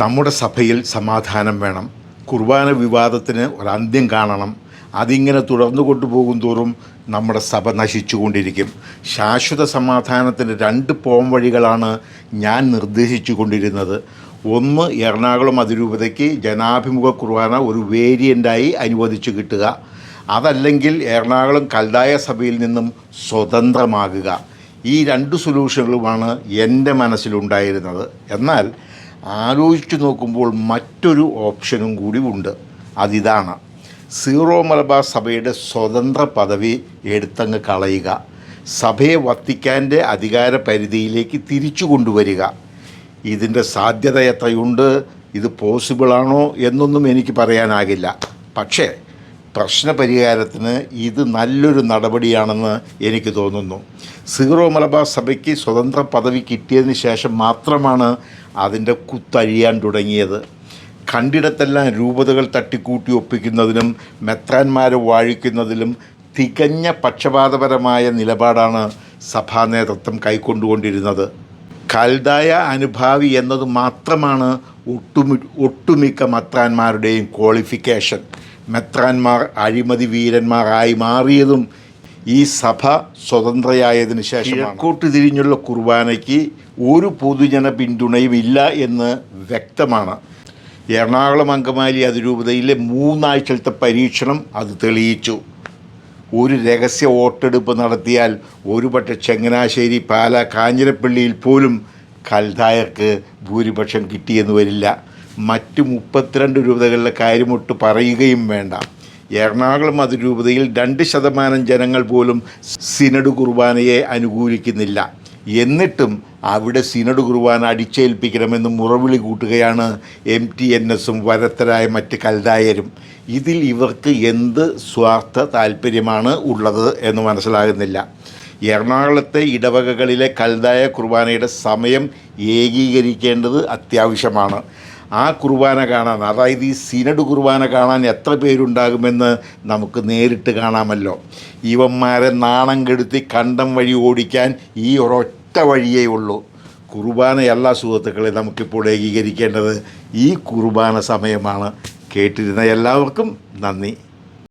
നമ്മുടെ സഭയിൽ സമാധാനം വേണം. കുർബാന വിവാദത്തിന് ഒരന്ത്യം കാണണം. അതിങ്ങനെ തുടർന്നു കൊണ്ടുപോകും തോറും നമ്മുടെ സഭ നശിച്ചുകൊണ്ടിരിക്കും. ശാശ്വത സമാധാനത്തിന് രണ്ട് പോം വഴികളാണ് ഞാൻ നിർദ്ദേശിച്ചു കൊണ്ടിരുന്നത് ഒന്ന് എറണാകുളം അതിരൂപതയ്ക്ക് ജനാഭിമുഖ കുർബാന ഒരു വേരിയന്റായി അനുവദിച്ചു കിട്ടുക. അതല്ലെങ്കിൽ എറണാകുളം കൽദായ സഭയിൽ നിന്നും സ്വതന്ത്രമാകുക. ഈ രണ്ട് സൊല്യൂഷനുകളുമാണ് എന്റെ മനസ്സിലുണ്ടായിരുന്നത്. എന്നാൽ ആലോചിച്ചു നോക്കുമ്പോൾ മറ്റൊരു ഓപ്ഷനും കൂടി ഉണ്ട്. അതിതാണ് സീറോ മലബാർ സഭയുടെ സ്വതന്ത്ര പദവി എടുത്തങ്ങ് കളയുക. സഭയെ വത്തിക്കാന്റെ അധികാര പരിധിയിലേക്ക് തിരിച്ചു കൊണ്ടുവരിക. ഇതിന്റെ സാധ്യത എത്രയുണ്ട്? ഇത് പോസിബിളാണോ എന്നൊന്നും എനിക്ക് പറയാനാകില്ല. പക്ഷേ പ്രശ്നപരിഹാരത്തിന് ഇത് നല്ലൊരു നടപടിയാണെന്ന് എനിക്ക് തോന്നുന്നു. സീറോ മലബാർ സഭയ്ക്ക് സ്വതന്ത്ര പദവി കിട്ടിയതിന് ശേഷം മാത്രമാണ് അതിന്റെ കുത്തഴിയാൻ തുടങ്ങിയത്. കണ്ടിടത്തെല്ലാം രൂപതകൾ തട്ടിക്കൂട്ടി ഒപ്പിക്കുന്നതിനും മെത്രാന്മാരെ വാഴിക്കുന്നതിലും തികഞ്ഞ പക്ഷപാതപരമായ നിലപാടാണ് സഭാ നേതൃത്വം കൈക്കൊണ്ടുകൊണ്ടിരുന്നത്. കൽതായ അനുഭാവി എന്നത് മാത്രമാണ് ഒട്ടുമി ഒട്ടുമിക്ക മത്രാന്മാരുടെയും ക്വാളിഫിക്കേഷൻ മെത്രാന്മാർ അഴിമതി വീരന്മാരായി മാറിയതും ഈ സഭ സ്വതന്ത്രയായതിനു ശേഷം കിഴക്കോട്ട് തിരിഞ്ഞുള്ള കുർബാനയ്ക്ക് ഒരു പൊതുജന പിന്തുണയും ഇല്ല എന്ന് വ്യക്തമാണ്. എറണാകുളം അങ്കമാലി അതിരൂപതയിലെ മൂന്നാഴ്ചത്തെ പരീക്ഷണം അത് തെളിയിച്ചു. ഒരു രഹസ്യ വോട്ടെടുപ്പ് നടത്തിയാൽ ഒരുപക്ഷെ ചങ്ങനാശ്ശേരി പാല കാഞ്ഞിരപ്പള്ളിയിൽ പോലും കൽദായർക്ക് ഭൂരിപക്ഷം കിട്ടിയെന്ന് വരില്ല. മറ്റു മുപ്പത്തിരണ്ട് രൂപതകളിലെ കാര്യമൊട്ട് പറയുകയും വേണ്ട. എറണാകുളം അതിരൂപതയിൽ രണ്ട് ശതമാനം ജനങ്ങൾ പോലും സിനഡ് കുർബാനയെ അനുകൂലിക്കുന്നില്ല. എന്നിട്ടും അവിടെ സിനഡ് കുർബാന അടിച്ചേൽപ്പിക്കണമെന്ന് മുറവിളി കൂട്ടുകയാണ് എം ടി എൻ എസും വരത്തരായ മറ്റ് കൽദായരും. ഇതിൽ ഇവർക്ക് എന്ത് സ്വാർത്ഥ താല്പര്യമാണ് ഉള്ളത് എന്ന് മനസ്സിലാകുന്നില്ല. എറണാകുളത്തെ ഇടവകകളിലെ കൽതായ കുർബാനയുടെ സമയം ഏകീകരിക്കേണ്ടത് അത്യാവശ്യമാണ്. ആ കുർബാന കാണാൻ അതായത് ഈ സിനഡ് കുർബാന കാണാൻ എത്ര പേരുണ്ടാകുമെന്ന് നമുക്ക് നേരിട്ട് കാണാമല്ലോ. ഇവന്മാരെ നാണം കെടുത്തി കണ്ടം വഴി ഓടിക്കാൻ ഈ ഒരൊറ്റ വഴിയേ ഉള്ളൂ. കുർബാനയല്ല സുഹൃത്തുക്കളെ നമുക്കിപ്പോൾ ഏകീകരിക്കേണ്ടത് ഈ കുർബാന സമയമാണ്. കേട്ടിരുന്ന എല്ലാവർക്കും നന്ദി.